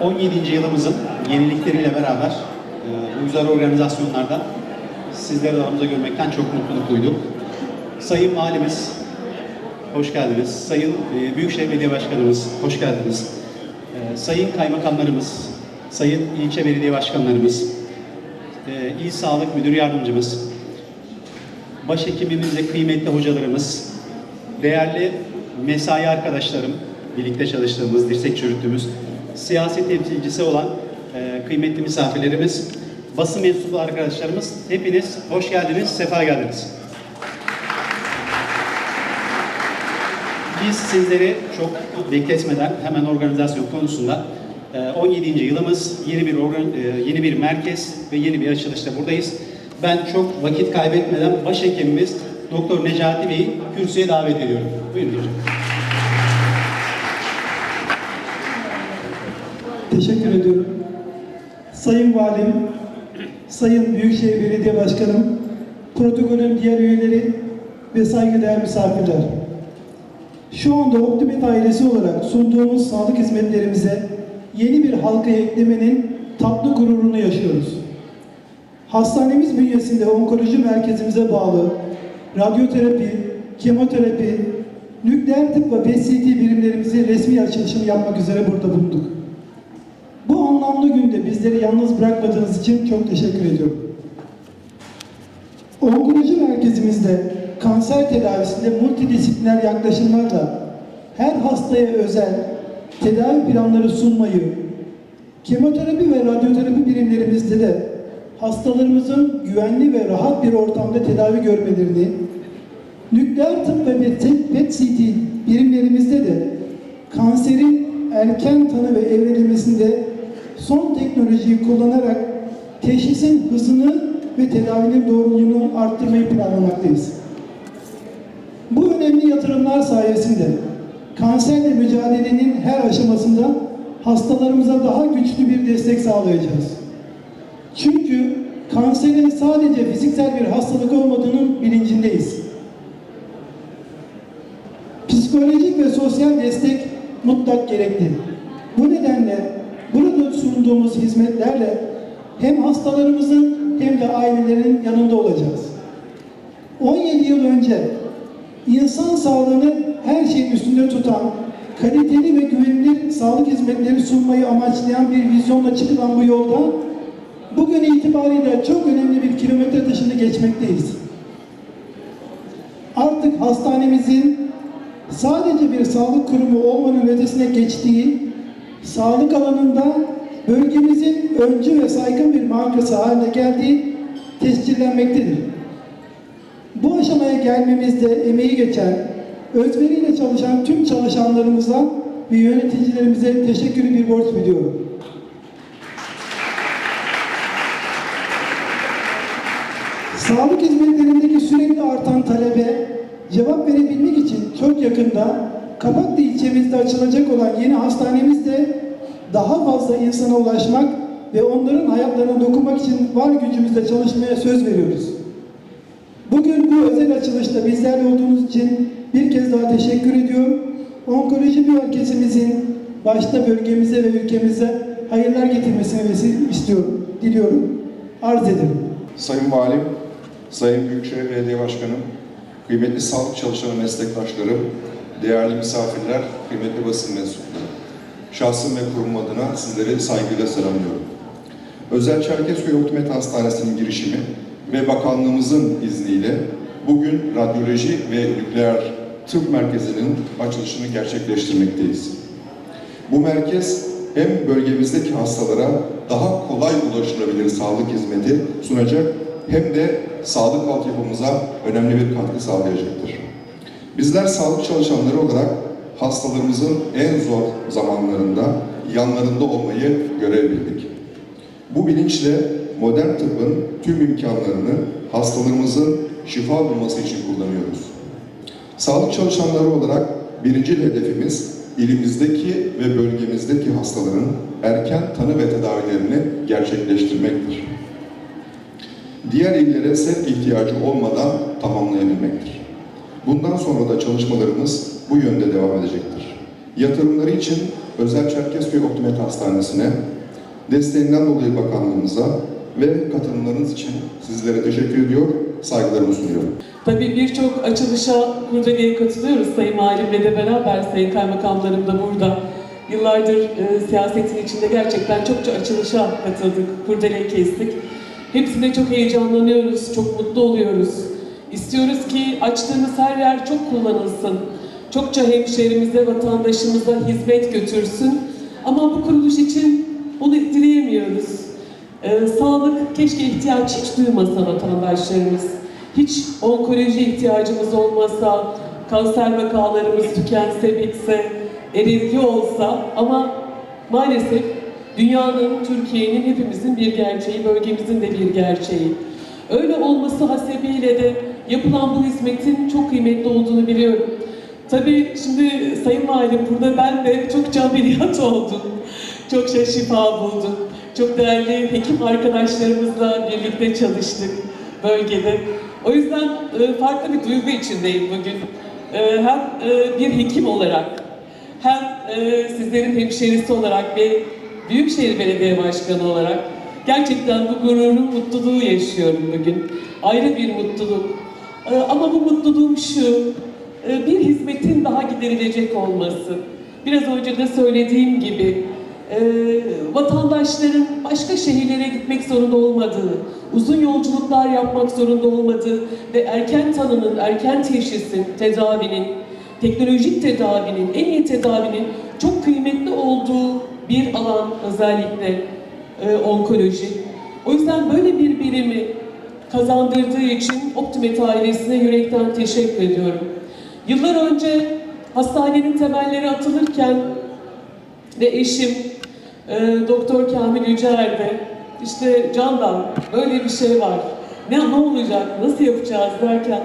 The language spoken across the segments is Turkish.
17. yılımızın yenilikleriyle beraber e, bu güzel organizasyonlarda sizleri aramızda görmekten çok mutluluk duyduk. Sayın Valimiz, hoş geldiniz. Sayın e, Büyükşehir Belediye Başkanımız, hoş geldiniz. E, Sayın Kaymakamlarımız, Sayın İlçe Belediye Başkanlarımız, İl Sağlık Müdür Yardımcımız, başhekimimiz ve kıymetli hocalarımız, değerli mesai arkadaşlarım, birlikte çalıştığımız, dirsek çürüttüğümüz, siyasi temsilcisi olan e, kıymetli misafirlerimiz, basın mensubu arkadaşlarımız, hepiniz hoş geldiniz, sefa geldiniz. Biz sizleri çok bekletmeden hemen organizasyon konusunda e, 17. yılımız yeni bir organ, e, yeni bir merkez ve yeni bir açılışta buradayız. Ben çok vakit kaybetmeden başhekimimiz Doktor Necati Bey'i kürsüye davet ediyorum. Buyurun hocam. Teşekkür ediyorum. Sayın Valim, Sayın Büyükşehir Belediye Başkanım, protokolün diğer üyeleri ve saygıdeğer misafirler. Şu anda Optimet ailesi olarak sunduğumuz sağlık hizmetlerimize yeni bir halka eklemenin tatlı gururunu yaşıyoruz. Hastanemiz bünyesinde onkoloji merkezimize bağlı radyoterapi, kemoterapi, nükleer tıp ve PET-CT birimlerimizi resmi açılışını yapmak üzere burada bulunduk. Anlamlı günde bizleri yalnız bırakmadığınız için çok teşekkür ediyorum. Onkoloji merkezimizde kanser tedavisinde multidisipliner yaklaşımlarla her hastaya özel tedavi planları sunmayı, kemoterapi ve radyoterapi birimlerimizde de hastalarımızın güvenli ve rahat bir ortamda tedavi görmelerini, nükleer tıp ve PET-CT birimlerimizde de kanserin erken tanı ve evrenilmesinde son teknolojiyi kullanarak teşhisin hızını ve tedavinin doğruluğunu arttırmayı planlamaktayız. Bu önemli yatırımlar sayesinde kanserle mücadelenin her aşamasında hastalarımıza daha güçlü bir destek sağlayacağız. Çünkü kanserin sadece fiziksel bir hastalık olmadığının bilincindeyiz. Psikolojik ve sosyal destek mutlak gerekli. Bu nedenle sunduğumuz hizmetlerle hem hastalarımızın hem de ailelerin yanında olacağız. 17 yıl önce insan sağlığını her şeyin üstünde tutan, kaliteli ve güvenilir sağlık hizmetleri sunmayı amaçlayan bir vizyonla çıkılan bu yolda bugün itibariyle çok önemli bir kilometre taşını geçmekteyiz. Artık hastanemizin sadece bir sağlık kurumu olmanın ötesine geçtiği, sağlık alanında bölgemizin öncü ve saygın bir markası haline geldiği tescillenmektedir. Bu aşamaya gelmemizde emeği geçen, özveriyle çalışan tüm çalışanlarımıza ve yöneticilerimize teşekkürü bir borç biliyorum. Sağlık hizmetlerindeki sürekli artan talebe cevap verebilmek için çok yakında Kapaklı ilçemizde açılacak olan yeni hastanemizde daha fazla insana ulaşmak ve onların hayatlarına dokunmak için var gücümüzle çalışmaya söz veriyoruz. Bugün bu özel açılışta bizlerle olduğunuz için bir kez daha teşekkür ediyorum. Onkoloji merkezimizin başta bölgemize ve ülkemize hayırlar getirmesini istiyorum, diliyorum. Arz ederim. Sayın Valim, Sayın Büyükşehir Belediye Başkanım, kıymetli sağlık çalışanı meslektaşlarım, değerli misafirler, kıymetli basın mensupları. Şahsım ve kurum adına sizleri saygıyla selamlıyorum. Özel Çerkezköy Optimet Hastanesi'nin girişimi ve bakanlığımızın izniyle bugün radyoloji ve nükleer tıp merkezinin açılışını gerçekleştirmekteyiz. Bu merkez hem bölgemizdeki hastalara daha kolay ulaşılabilir sağlık hizmeti sunacak hem de sağlık altyapımıza önemli bir katkı sağlayacaktır. Bizler sağlık çalışanları olarak hastalarımızın en zor zamanlarında yanlarında olmayı görev bildik. Bu bilinçle modern tıbbın tüm imkanlarını hastalarımızın şifa bulması için kullanıyoruz. Sağlık çalışanları olarak birinci hedefimiz ilimizdeki ve bölgemizdeki hastaların erken tanı ve tedavilerini gerçekleştirmektir. Diğer illere set ihtiyacı olmadan tamamlayabilmektir. Bundan sonra da çalışmalarımız bu yönde devam edecektir. Yatırımları için Özel Çerkezköy Optimet Hastanesi'ne, desteğinden dolayı bakanlığımıza ve katılımlarınız için sizlere teşekkür ediyor, saygılarımı sunuyorum. Tabii birçok açılışa Kurdele'ye katılıyoruz Sayın Valimle de beraber, Sayın Kaymakamlarım da burada. Yıllardır e, siyasetin içinde gerçekten çokça açılışa katıldık, Kurdele'yi kestik. Hepsinde çok heyecanlanıyoruz, çok mutlu oluyoruz. İstiyoruz ki açtığımız her yer çok kullanılsın. Çokça hemşehrimize, vatandaşımıza hizmet götürsün. Ama bu kuruluş için onu dileyemiyoruz. Ee, sağlık keşke ihtiyaç hiç duymasa vatandaşlarımız. Hiç onkoloji ihtiyacımız olmasa, kanser vakalarımız tükense, bitse, erilgi olsa ama maalesef dünyanın, Türkiye'nin, hepimizin bir gerçeği, bölgemizin de bir gerçeği. Öyle olması hasebiyle de yapılan bu hizmetin çok kıymetli olduğunu biliyorum. Tabii şimdi Sayın Valim burada ben de çokça ameliyat oldum. Çokça şifa buldum. Çok değerli hekim arkadaşlarımızla birlikte çalıştık bölgede. O yüzden e, farklı bir duygu içindeyim bugün. E, Hem e, bir hekim olarak, hem sizlerin hemşerisi olarak ve Büyükşehir Belediye Başkanı olarak gerçekten bu gururun mutluluğu yaşıyorum bugün. Ayrı bir mutluluk. Ama bu mutluluğum şu, bir hizmetin daha giderilecek olması. Biraz önce de söylediğim gibi e, vatandaşların başka şehirlere gitmek zorunda olmadığı, uzun yolculuklar yapmak zorunda olmadığı ve erken tanının, erken teşhisin, tedavinin, teknolojik tedavinin, en iyi tedavinin çok kıymetli olduğu bir alan özellikle e, onkoloji. O yüzden böyle bir birimi kazandırdığı için Optimet ailesine yürekten teşekkür ediyorum. Yıllar önce hastanenin temelleri atılırken ve eşim e, Doktor Kamil Yücer de işte Candan böyle bir şey var. Ne, ne olacak, nasıl yapacağız derken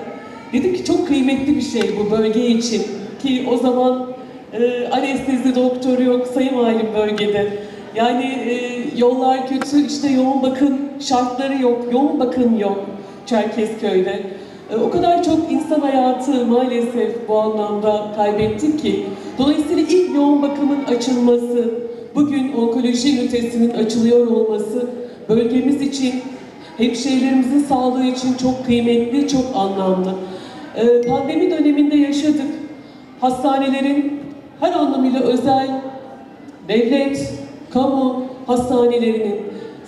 dedim ki çok kıymetli bir şey bu bölge için ki o zaman e, anestezi doktoru yok sayım halim bölgede. Yani e, yollar kötü, işte yoğun bakım şartları yok, yoğun bakım yok Çerkezköy'de. E, o kadar çok insan hayatı maalesef bu anlamda kaybettik ki. Dolayısıyla ilk yoğun bakımın açılması, bugün onkoloji ünitesinin açılıyor olması bölgemiz için, hemşehrilerimizin sağlığı için çok kıymetli, çok anlamlı. E, pandemi döneminde yaşadık. Hastanelerin her anlamıyla özel, devlet, kamu hastanelerinin,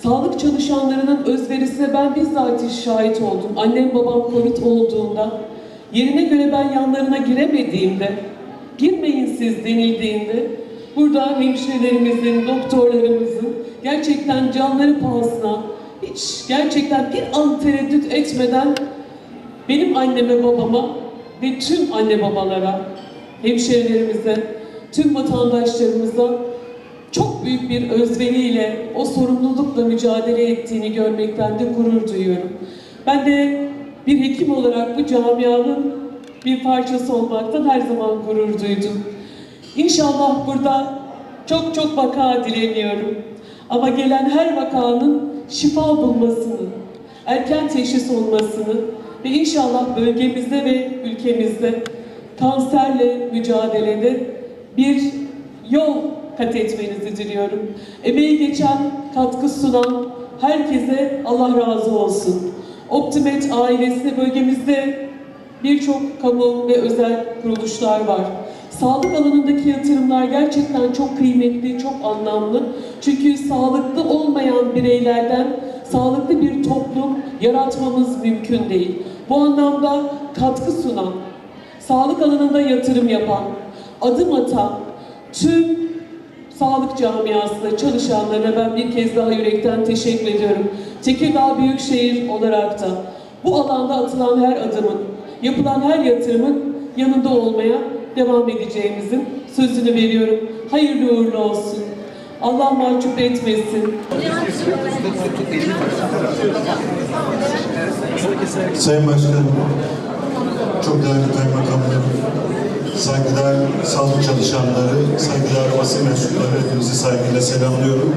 sağlık çalışanlarının özverisine ben bizzat şahit oldum. Annem babam Covid olduğunda, yerine göre ben yanlarına giremediğimde, girmeyin siz denildiğinde, burada hemşirelerimizin, doktorlarımızın gerçekten canları pahasına, hiç gerçekten bir an tereddüt etmeden benim anneme babama ve tüm anne babalara, hemşerilerimize, tüm vatandaşlarımıza çok büyük bir özveriyle, o sorumlulukla mücadele ettiğini görmekten de gurur duyuyorum. Ben de bir hekim olarak bu camianın bir parçası olmaktan her zaman gurur duydum. İnşallah burada çok çok vaka dileniyorum. Ama gelen her vakanın şifa bulmasını, erken teşhis olmasını ve inşallah bölgemizde ve ülkemizde kanserle mücadelede bir yol kat etmenizi diliyorum. Emeği geçen, katkı sunan herkese Allah razı olsun. Optimet ailesine bölgemizde birçok kamu ve özel kuruluşlar var. Sağlık alanındaki yatırımlar gerçekten çok kıymetli, çok anlamlı. Çünkü sağlıklı olmayan bireylerden sağlıklı bir toplum yaratmamız mümkün değil. Bu anlamda katkı sunan, sağlık alanında yatırım yapan, adım atan tüm sağlık camiasında çalışanlarına ben bir kez daha yürekten teşekkür ediyorum. Tekirdağ Büyükşehir olarak da bu alanda atılan her adımın, yapılan her yatırımın yanında olmaya devam edeceğimizin sözünü veriyorum. Hayırlı uğurlu olsun. Allah mahcup etmesin. Sayın Başkanım, çok değerli kaymakamlarım, saygıdeğer sağlık çalışanları, saygıdeğer basın mensupları hepinizi saygıyla selamlıyorum.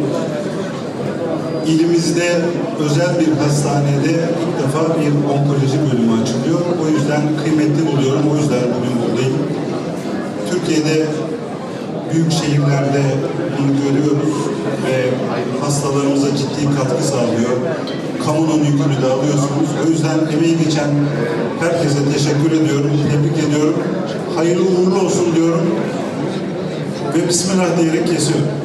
İlimizde özel bir hastanede ilk defa bir onkoloji bölümü açılıyor. O yüzden kıymetli buluyorum, o yüzden bugün buradayım. Türkiye'de büyük şehirlerde bunu görüyoruz ve hastalarımıza ciddi katkı sağlıyor. Kamunun yükünü de alıyorsunuz. O yüzden emeği geçen herkese teşekkür ediyorum, tebrik ediyorum. Hayırlı uğurlu olsun diyorum ve Bismillah diyerek kesiyorum.